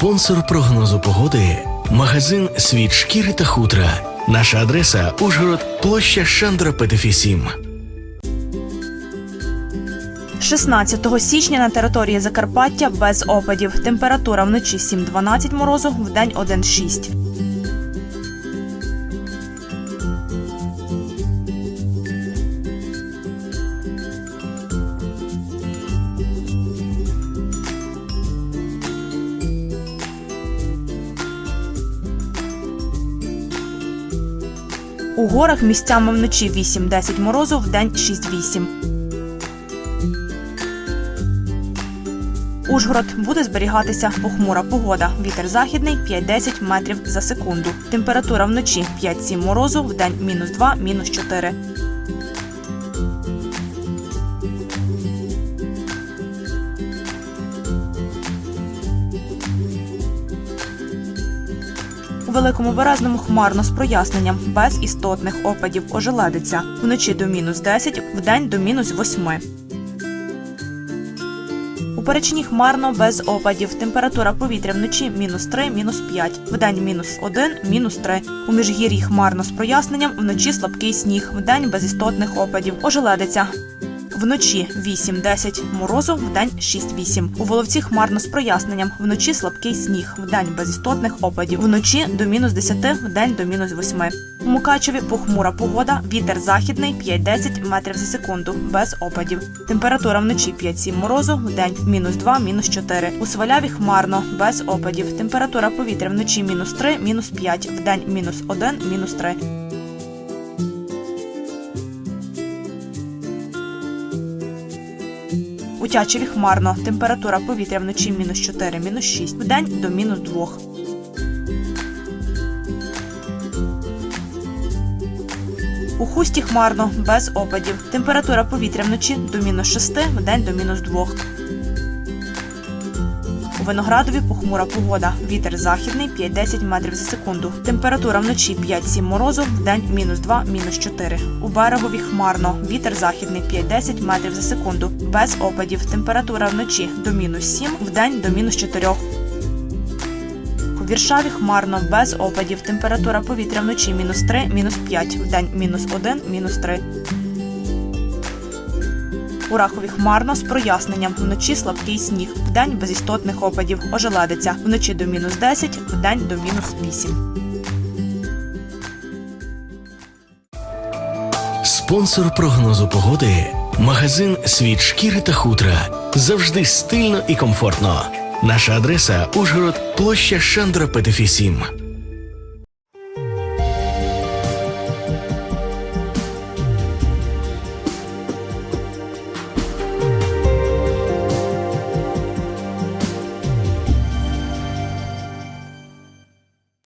Спонсор прогнозу погоди магазин Світ шкіри та хутра. Наша адреса Ужгород, площа Шандра Петефі 7. 16 січня на території Закарпаття без опадів. Температура вночі 7-12 морозу, вдень 1-6. У горах місцями вночі 8-10 морозу, в день 6-8. Ужгород буде зберігатися похмура погода. Вітер західний 5-10 метрів за секунду. Температура вночі 5-7 морозу, в день мінус 2, мінус 4. Великому березному хмарно з проясненням, без істотних опадів ожеледиться. Вночі до мінус 10, вдень до мінус 8. У перечині хмарно без опадів. Температура повітря вночі мінус 3, мінус 5, вдень мінус 1, мінус 3. У міжгір'ї хмарно з проясненням, вночі слабкий сніг, вдень без істотних опадів. Ожеледиться. Вночі 8-10 морозу, вдень 6-8. У Воловці хмарно з проясненням. Вночі слабкий сніг, вдень без істотних опадів. Вночі до мінус 10, вдень до мінус 8. У Мукачеві похмура погода, вітер західний 5-10 метрів за секунду, без опадів. Температура вночі 5-7 морозу, вдень мінус 2, мінус 4. У Сваляві хмарно, без опадів. Температура повітря вночі мінус 3, мінус 5, вдень мінус 1, мінус 3. У Тячеві хмарно. Температура повітря вночі мінус 4, мінус 6, в день до мінус 2. У хусті хмарно, без опадів. Температура повітря вночі до мінус 6, день до мінус 2. У Виноградові похмура погода. Вітер західний 5-10 метрів за секунду. Температура вночі 5-7 морозу, вдень мінус 2, мінус 4. У берегові хмарно. Вітер західний 5-10 метрів за секунду. Без опадів. Температура вночі до мінус 7, вдень до мінус 4. У Віршаві хмарно, без опадів. Температура повітря вночі мінус 3, мінус 5, вдень мінус 1, мінус 3. У Рахові хмарно з проясненням. Вночі слабкий сніг. Вдень без істотних опадів. Ожеледиться. Вночі до мінус 10, вдень до мінус 8. Спонсор прогнозу погоди магазин Світ шкіри та хутра. Завжди стильно і комфортно. Наша адреса Ужгород, площа Шандра Петефі 7.